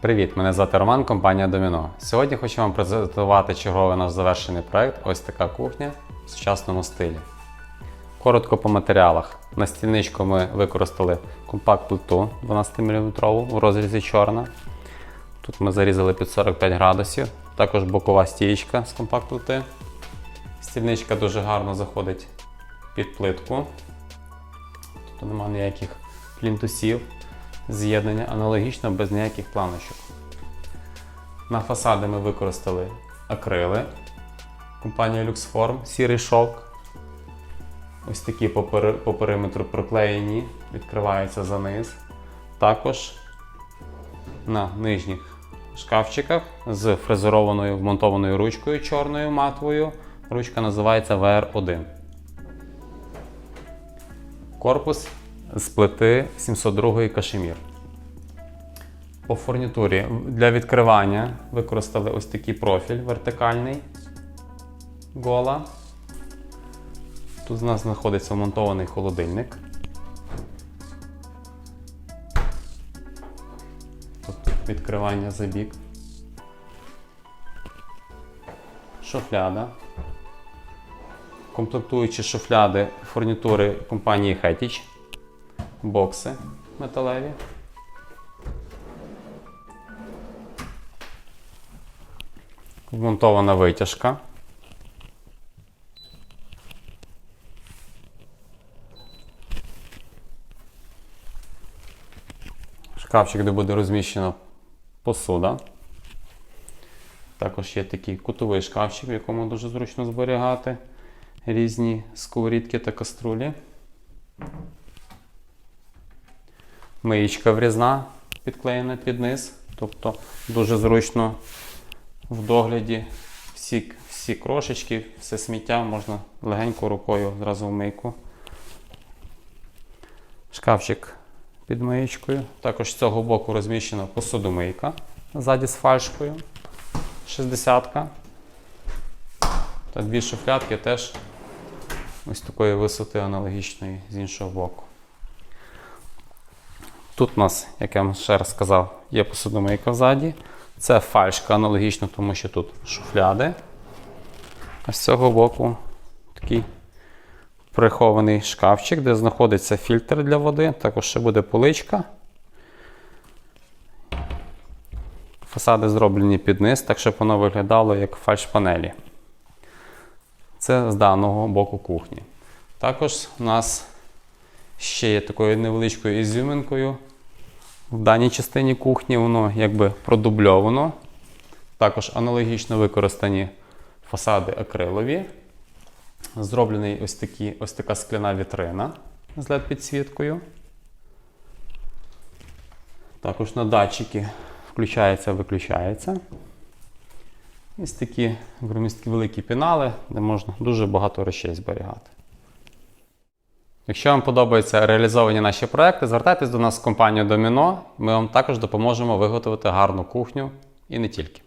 Привіт, мене звати Роман, компанія Доміно. Сьогодні хочу вам презентувати черговий наш завершений проект. Ось така кухня в сучасному стилі. Коротко по матеріалах. На стільничку ми використали компакт-плиту 12 мм у розрізі чорна. Тут ми зарізали під 45 градусів. Також бокова стієчка з компакт-плити. Стільничка дуже гарно заходить під плитку. Тут немає ніяких плінтусів з'єднання аналогічно без ніяких планочок. На фасади ми використали акрили. Компанія Luxform, сірий шовк. Ось такі по, пери- по периметру проклеєні, відкриваються за низ. Також на нижніх шкафчиках з фрезерованою вмонтованою ручкою чорною матовою. Ручка називається VR1. Корпус з плити 702 кашемір. По фурнітурі для відкривання використали ось такий профіль вертикальний гола. Тут у нас знаходиться вмонтований холодильник. Тут відкривання за бік. Шуфляда. Комплектуючі шуфляди фурнітури компанії Heritage. Бокси металеві. Вмонтована витяжка. Шкафчик, де буде розміщена посуда. Також є такий кутовий шкафчик, в якому дуже зручно зберігати різні сковорідки та каструлі. Миєчка врізна підклеєна під низ, тобто дуже зручно в догляді всі, всі крошечки, все сміття можна легенько рукою зразу в мийку. Шкафчик під миєчкою. Також з цього боку розміщена посудомийка ззаді з фальшкою. 60-ка. Та дві шуфлятки теж ось такої висоти аналогічної з іншого боку. Тут у нас, як я вам ще раз сказав, є посудомийка ззаді. Це фальшка аналогічно, тому що тут шуфляди. А з цього боку такий прихований шкафчик, де знаходиться фільтр для води. Також ще буде поличка. Фасади зроблені під низ, так щоб воно виглядало як фальш-панелі. Це з даного боку кухні. Також у нас ще є такою невеличкою ізюминкою. В даній частині кухні воно якби продубльовано. Також аналогічно використані фасади акрилові. Зроблений ось, такі, ось така скляна вітрина з LED-підсвіткою. Також на датчики включається, виключається. Ось такі громісткі великі пінали, де можна дуже багато речей зберігати. Якщо вам подобаються реалізовані наші проекти, звертайтесь до нас в компанію Доміно. Ми вам також допоможемо виготовити гарну кухню і не тільки.